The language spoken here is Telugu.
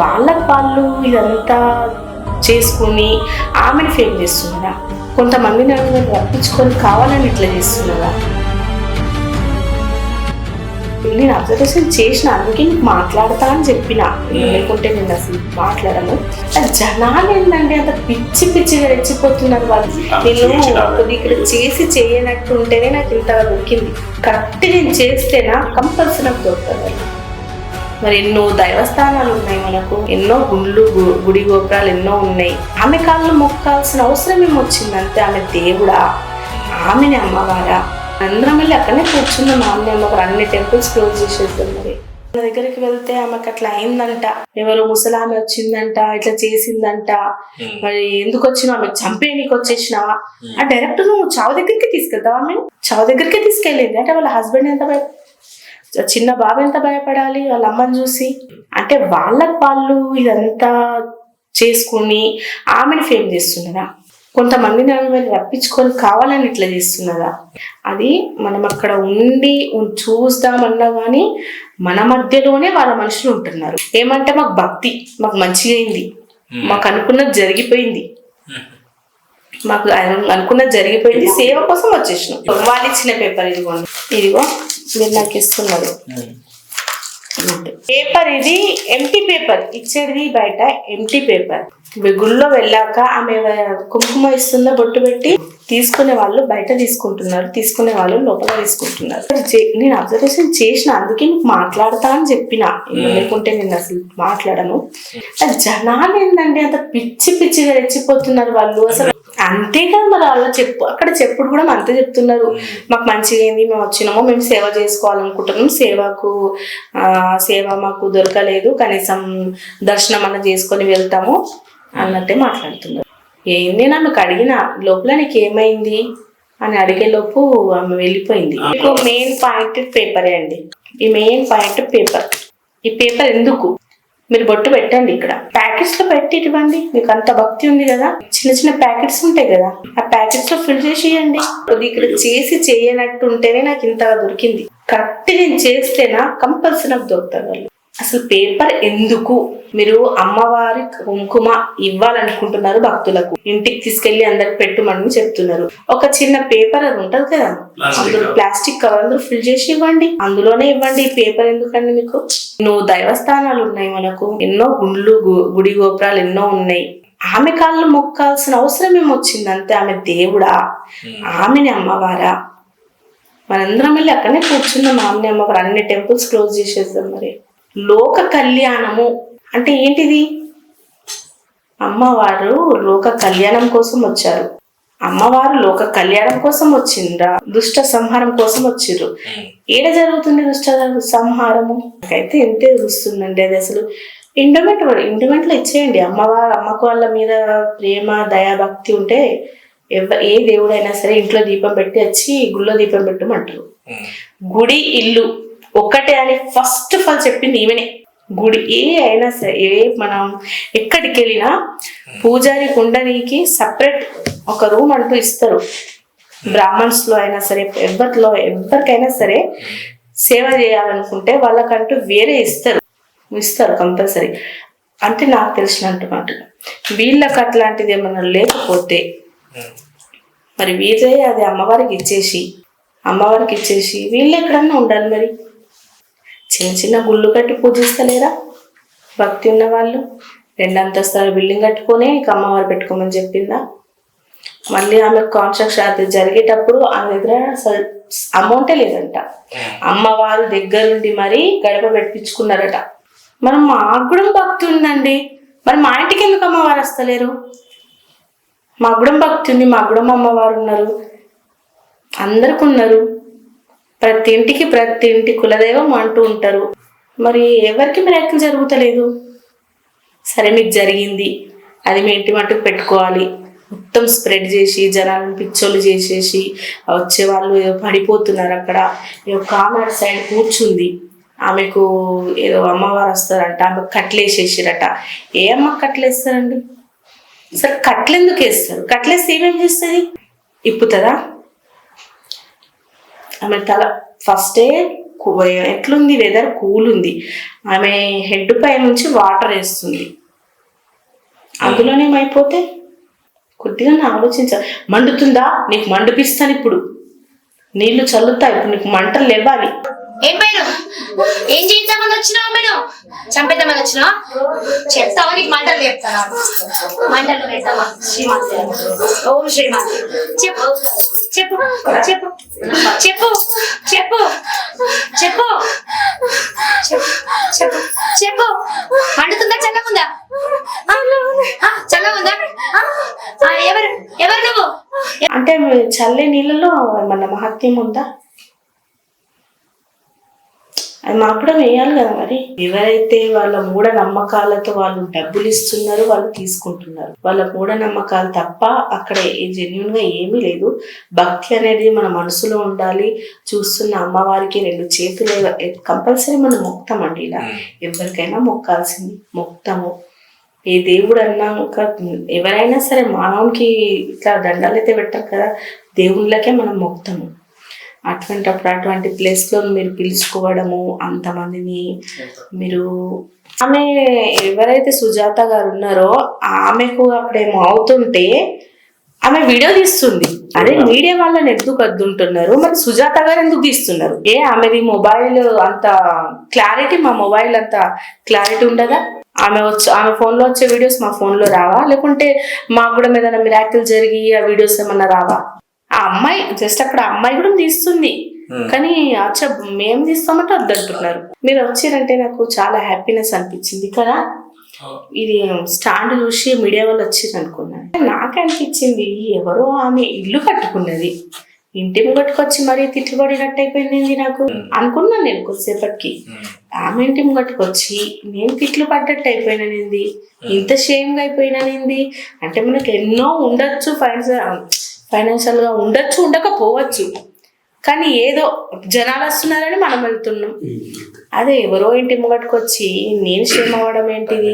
వాళ్ళకి వాళ్ళు ఇదంతా చేసుకుని ఆమెను ఫేమ్ చేస్తున్నారా? కొంతమందిని ఆమెను రప్పించుకొని కావాలని ఇట్లా చేస్తున్నారా? నేను అబ్జర్వేషన్ చేసిన అందుకే నీకు మాట్లాడతా అని చెప్పిన. లేకుంటే నేను అసలు మాట్లాడను. జనాలు ఏంటంటే అంత పిచ్చి పిచ్చిగా రెచ్చిపోతున్నారు వాళ్ళు. నేను ఇక్కడ చేసి చేయనట్టు ఉంటేనే నాకు ఇంత దొరికింది. కరెక్ట్ నేను చేస్తేనా? కంపల్సరీ నాకు దొరుకుతుంది. మరి ఎన్నో దైవస్థానాలు ఉన్నాయి మనకు ఎన్నో గుళ్ళు గు- గుడి గోపురాలు ఎన్నో ఉన్నాయి. ఆమె కాళ్ళు మొక్కాల్సిన అవసరం ఏమొచ్చింది అంతే ఆమె దేవుడా? ఆమెని అమ్మవారా? అందరం వెళ్ళి అక్కడనే కూర్చున్నాం. ఆమె అమ్మవారు. అన్ని టెంపుల్స్ క్లోజ్ చేసేద్దాం మరి. నా దగ్గరికి వెళ్తే ఆమెకు అట్లా అయిందంట. ఎవరో ముసలామె వచ్చిందంట ఇట్లా చేసిందంట. మరి ఎందుకు వచ్చినావు? ఆమె చంపేయనికి వచ్చేసినావా? ఆ డైరెక్ట్ నువ్వు చావు దగ్గరికి తీసుకెళ్తావా ఆమె చావు దగ్గరికి తీసుకెళ్ళింది. అంటే వాళ్ళ హస్బెండ్ ఎంత చిన్న బాబు ఎంత భయపడాలి? వాళ్ళ అమ్మని చూసి. అంటే వాళ్ళకి వాళ్ళు ఇదంతా చేసుకుని ఆమెను ఫేమ్ చేస్తున్నారా? కొంతమందిని ఆమెను రప్పించుకొని కావాలని ఇట్లా చేస్తున్నారా? అది మనం అక్కడ ఉండి చూద్దామన్నా కానీ మన మధ్యలోనే వాళ్ళ మనుషులు ఉంటున్నారు. ఏమంటే మాకు భక్తి మాకు మంచిగా అయింది మాకు అనుకున్నది జరిగిపోయింది. మాకు అను- అనుకున్నది జరిగిపోయింది. సేవ కోసం వచ్చేసినాం. వాళ్ళు ఇచ్చిన పేపర్ ఇదిగోండి ఇదిగో మీరు నాకు ఇస్తున్నారు. పేపర్ ఇది ఎంటీ పేపర్ ఇచ్చేది బయట ఎంటీ పేపర్ గుళ్ళో వెళ్ళాక ఆమె కుంకుమ ఇస్తుందో బొట్టు పెట్టి? తీసుకునే వాళ్ళు బయట తీసుకుంటున్నారు. తీసుకునే వాళ్ళు లోపల తీసుకుంటున్నారు. నేను అబ్జర్వేషన్ చేసిన అందుకే నీకు మాట్లాడతా అని చెప్పిన. లేకుంటే నేను అసలు మాట్లాడను. జనాలు ఏంటంటే అంత పిచ్చి పిచ్చిగా రెచ్చిపోతున్నారు వాళ్ళు. అసలు అంతేకాదు మరి అలా చెప్పు అక్కడ చెప్పుడు కూడా అంతే చెప్తున్నారు. మాకు మంచిగా ఏంది మేము వచ్చినాము మేము సేవ చేసుకోవాలనుకుంటున్నాం. సేవకు సేవ మాకు దొరకలేదు. కనీసం దర్శనం అన్న చేసుకొని వెళ్తాము అన్నట్టే మాట్లాడుతున్నారు. ఏంది ఆమెకు అడిగిన లోపల నీకు ఏమైంది అని అడిగే లోపు ఆమె వెళ్ళిపోయింది. మెయిన్ పాయింట్ పేపరే అండి. ఈ మెయిన్ పాయింట్ పేపర్ ఈ పేపర్ ఎందుకు? మీరు బొట్టు పెట్టండి ఇక్కడ. ప్యాకెట్స్లో పెట్టి ఇవ్వండి. మీకు అంత భక్తి ఉంది కదా. చిన్న చిన్న ప్యాకెట్స్ ఉంటాయి కదా. ఆ ప్యాకెట్స్లో ఫిల్ చేసి ఇవ్వండి ఇక్కడ చేసి చేయనట్టు ఉంటేనే నాకు ఇంత దొరికింది. కరెక్ట్ నేను చేస్తేనా? కంపల్సరీ నాకు దొరుకుతుంది వాళ్ళు అసలు పేపర్ ఎందుకు మీరు అమ్మవారి కుంకుమ ఇవ్వాలనుకుంటున్నారు భక్తులకు? ఇంటికి తీసుకెళ్ళి అందరికి పెట్టుమని చెప్తున్నారు. ఒక చిన్న పేపర్ అది ఉంటది కదా? అందులో. ప్లాస్టిక్ కవర్ అందులో ఫిల్ చేసి ఇవ్వండి. అందులోనే ఇవ్వండి. ఈ పేపర్ ఎందుకండి మీకు? ఎన్నో దైవస్థానాలు ఉన్నాయి మనకు. ఎన్నో గుళ్ళు గు- గుడి గోపురాలు ఎన్నో ఉన్నాయి. ఆమె కాళ్ళు మొక్కాల్సిన అవసరం ఏమొచ్చింది అంతే? ఆమె దేవుడా? ఆమెని అమ్మవారా? మనందరం వెళ్ళి అక్కడనే కూర్చున్నాం. ఆమెని అమ్మవారు. అన్ని టెంపుల్స్ క్లోజ్ చేసేద్దాం మరి. లోక కళ్యాణము అంటే ఏంటిది? అమ్మవారు లోక కళ్యాణం కోసం వచ్చారు. అమ్మవారు లోక కళ్యాణం కోసం వచ్చిండ్రా? దుష్ట సంహారం కోసం వచ్చిర్రు. ఏడ జరుగుతుంది దుష్ట సంహారము? నాకైతే ఎంతే తెలుస్తుందండి అది అసలు. ఇంటర్మెంట్ ఇంటర్మెంట్లో ఇచ్చేయండి. అమ్మవారు అమ్మకు వాళ్ళ మీద ప్రేమ దయా భక్తి ఉంటే ఎవ ఏ దేవుడైనా సరే ఇంట్లో దీపం పెట్టి వచ్చి గుళ్ళో దీపం పెట్టమంటారు. గుడి ఇల్లు. ఒక్కటే అని ఫస్ట్ ఆఫ్ ఆల్ చెప్పింది ఈమెనే. గుడి ఏ అయినా సరే ఏ మనం ఎక్కడికి వెళ్ళినా పూజారి కుండనికి సపరేట్ ఒక రూమ్ అంటూ ఇస్తారు. బ్రాహ్మణ్స్లో అయినా సరే ఎవరిలో ఎవరికైనా సరే సేవ చేయాలనుకుంటే వాళ్ళకంటూ వేరే ఇస్తారు. ఇస్తారు కంపల్సరీ. అంటే నాకు తెలిసినట్టు మాట వీళ్ళకి అట్లాంటిది ఏమన్నా లేకపోతే మరి వీరే అది అమ్మవారికి ఇచ్చేసి అమ్మవారికి ఇచ్చేసి వీళ్ళు ఎక్కడన్నా ఉండాలి మరి. చిన్న చిన్న గుళ్ళు కట్టి పూజిస్తలేరా? భక్తి ఉన్న వాళ్ళు రెండు అంతస్తుల బిల్డింగ్ కట్టుకొని ఇక అమ్మవారు పెట్టుకోమని చెప్పిందా? మళ్ళీ ఆమె కాన్స్ట్రక్షన్ అది జరిగేటప్పుడు ఆమె దగ్గర అమౌంటే లేదంట. అమ్మవారు దగ్గరుండి మరి గడప పెట్టించుకున్నారట. మరి మాకు కూడా భక్తి ఉందండి. మరి మా ఇంటికి ఎందుకు అమ్మవారు వస్తలేరు? మా గుడం భక్తి ఉంది మా గుడం అమ్మవారు ఉన్నారు. అందరికి ఉన్నారు. ప్రతి ఇంటికి ప్రతి ఇంటి కులదైవం అంటూ ఉంటారు. మరి ఎవరికి మిరాకిల్ జరుగుతలేదు? సరే మీకు జరిగింది. అది మీ ఇంటి మట్టుకు పెట్టుకోవాలి. మొత్తం స్ప్రెడ్ చేసి జనాలను పిచ్చోళ్ళు చేసేసి వచ్చే వాళ్ళు ఏదో పడిపోతున్నారు అక్కడ. ఏదో కామర్ సైడ్ కూర్చుంది. ఆమెకు ఏదో అమ్మవారు వస్తారంట ఆమె కట్లేసేసిరట. ఏ అమ్మ కట్లేస్తారండి? సరే కట్లెందుకు వేస్తారు? కట్లేస్తే ఏమేం చేస్తుంది? ఇప్పుతుందా? ఆమె తల ఫస్టే ఎట్లుంది? వెదర్ కూల్ ఉంది. ఆమె హెడ్ పై నుంచి వాటర్ వేస్తుంది. అందులోనేమైపోతే కొద్దిగా ఆలోచించ. మండుతుందా? నీకు మండిపిస్తాను ఇప్పుడు. నీళ్ళు చల్లుతా ఇప్పుడు నీకు మంటలు లేవాలి. ఏం పేరు? ఏం చేద్దామని వచ్చినావు మేను చంపేద్దామని వచ్చినావా? చెప్తావా? నీకు మంటలు చెప్తావా? మంటలు పెడతావా శ్రీమాత. ఓం శ్రీమాత. చెప్పు. చెప్పు. చెప్పు. చెప్పు. చెప్పు. చెప్పు. చెప్పు. చెప్పు. మండుతుందా చల్లగుందా? చల్లగుందా? ఎవరు? ఎవరు నువ్వు? అంటే చల్లే నీళ్ళలో ఏమన్నా మహత్యం ఉందా? అది మాకు కూడా వేయాలి కదా మరి. ఎవరైతే వాళ్ళ మూఢ నమ్మకాలతో వాళ్ళు డబ్బులు ఇస్తున్నారు వాళ్ళు తీసుకుంటున్నారు. వాళ్ళ మూఢ నమ్మకాలు తప్ప అక్కడ జెన్యున్గా ఏమీ లేదు. భక్తి అనేది మన మనసులో ఉండాలి. చూస్తున్న అమ్మవారికి రెండు చేతులు కంపల్సరీ మనం మొక్తామండి ఇలా. ఎవరికైనా మొక్కాల్సింది. మొక్తాము. ఏ దేవుడు అన్నా ఒక ఎవరైనా సరే మానవునికి ఇట్లా దండాలు అయితే పెట్టరు కదా. దేవుళ్ళకే మనం మొక్తాము. అటువంటిప్పుడు అటువంటి ప్లేస్లో మీరు పిలుచుకోవడము అంతమందిని మీరు ఆమె ఎవరైతే సుజాత గారు ఉన్నారో ఆమెకు అక్కడేమో అవుతుంటే ఆమె వీడియో తీస్తుంది. అదే మీడియా వాళ్ళని ఎందుకు అద్దుంటున్నారు? మరి సుజాత గారు ఎందుకు తీస్తున్నారు? ఏ ఆమెది మొబైల్ అంత క్లారిటీ మా మొబైల్ అంత క్లారిటీ ఉండదా? ఆమె వచ్చి ఆమె ఫోన్లో వచ్చే వీడియోస్ మా ఫోన్లో రావా? లేకుంటే మాకు కూడా ఏదైనా మిరాకిల్ జరిగి ఆ వీడియోస్ ఏమన్నా రావా? ఆ అమ్మాయి జస్ట్ అక్కడ అమ్మాయి కూడా తీస్తుంది. కానీ అచ్చా మేము తీస్తామంటే వద్దంటున్నారు మీరు వచ్చిరంటే నాకు చాలా హ్యాపీనెస్ అనిపించింది కదా. ఇది స్టాండ్ చూసి మీడియా వాళ్ళు వచ్చిర్రు అనుకున్నాను. నాకు అనిపించింది ఎవరో ఆమె ఇల్లు కట్టుకున్నది. ఇంటి ముంగట్టుకొచ్చి మరీ తిట్లు పడినట్టు అయిపోయింది నాకు. అనుకున్నాను నేను కొద్దిసేపటికి. ఆమె ఇంటి ముంగట్టుకొచ్చి నేను తిట్లు పడ్డట్టు అయిపోయినానింది. ఇంత షేమ్గా అయిపోయినానింది. అంటే మనకు ఎన్నో ఉండొచ్చు ఫైనాన్షియల్ ఫైనాన్షియల్గా ఉండొచ్చు ఉండకపోవచ్చు. కానీ ఏదో జనాలు వస్తున్నారని మనం వెళ్తున్నాం. అదే ఎవరో ఇంటి ముంగట్టుకొచ్చి నేను షేమ్ అవ్వడం ఏంటిది?